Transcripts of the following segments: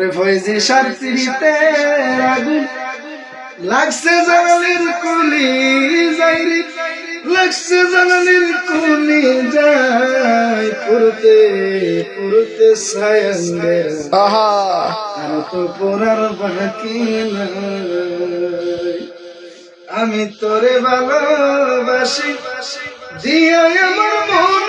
ওরে ফয়জি সারতিরিতে আগুন লাগছে জানালির কুলি যাইরি লাগছে জানালির কুলি যাই পুরতে পুরতে সায়ঙ্গের আহা। আর তো পড়ার বাকি নাই। আমি তোরে ভালোবাসি দিয়া আমার মন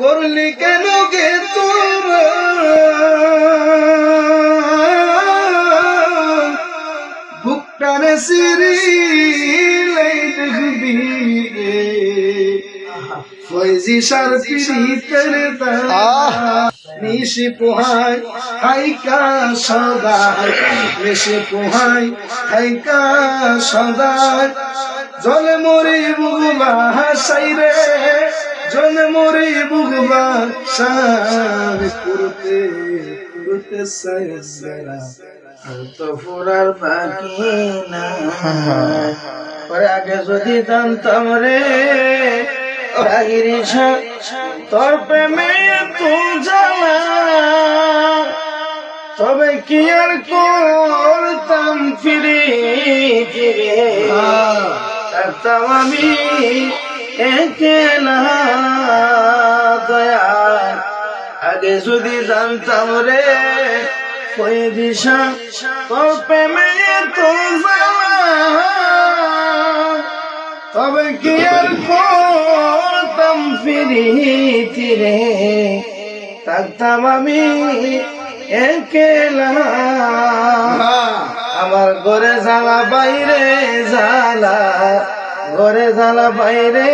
করলি কেন গে তোরা? বুকটানে সিরিলাই দেখবি রে। ফয়জি সার পিরিতের নিশি পোহাই হাইকা সদাই নিশি পোহাই হাইকা সদাই জলে মরি বুগবা হাসাই রে। জলে মরি বুগবা সার করতে করতে সাইরা তো ফুরার বাকি না পরে আগে যদি জানতাম রে তোর প্রেমে তো জ্বালা। তবে কি আর করতাম ফিরে ফিরে? থাকতাম আমি একেলা দয়া। আগে যদি জানতাম রে কই দিশা তোর প্রেমে তো তবে কি আর করতাম ফিরি ফিরে থাকতাম আমি একেলা আমার ঘরে জ্বালা বাইরে জ্বালা। ঘরে জ্বালা বাইরে,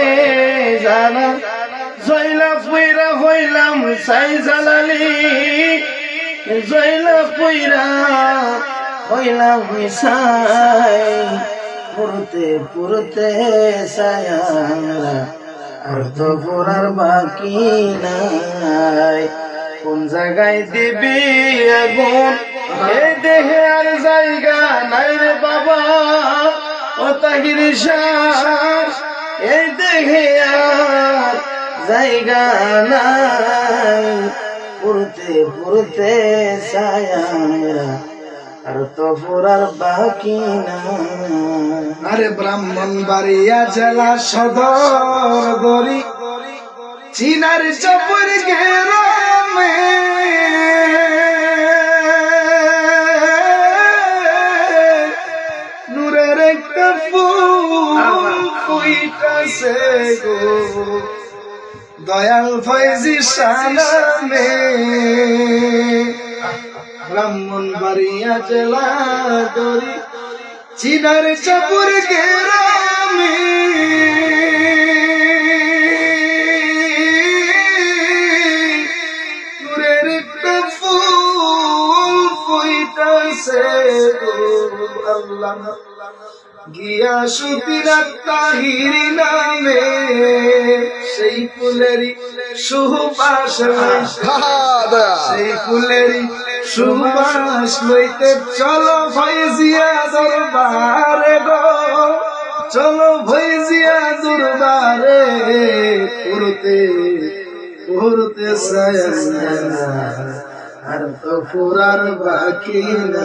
জ্বালা জয়লা পুইরা হইলাম সাই জ্বালালি। জয়লা পুইরা হইলাম সাই পুরতে পুরতে সায়ারা আর তো পুরার বাকি নাই। কোন জায়গায় দিবি আগুন? এই দেহে আর জায়গা নাই রে বাবা। জায়গা পুরতে পুরতে আর আরে ব্রাহ্মণ বাড়িয়া জেলা সদর গরি চিনার চপর নূরের ফুল ফুইটাছে গো দয়াল ফয়জি সালামে। ব্রাহ্মণ বাড়িয়া জেলা দরি, চিনার চাপুর গেরামে। নূরের একটা ফুল আল্লাহ গিয়া সুতিরাত তাহির নামে সেই ফুলেরই সুবাস সেই ফুলেরই সুবাস লইতে চলো ভয়জিয়া দরবারে গো। চলো ভয়জিয়া দরবারে পুরতে পুরতে সায়া আর তো পুরার বাকি না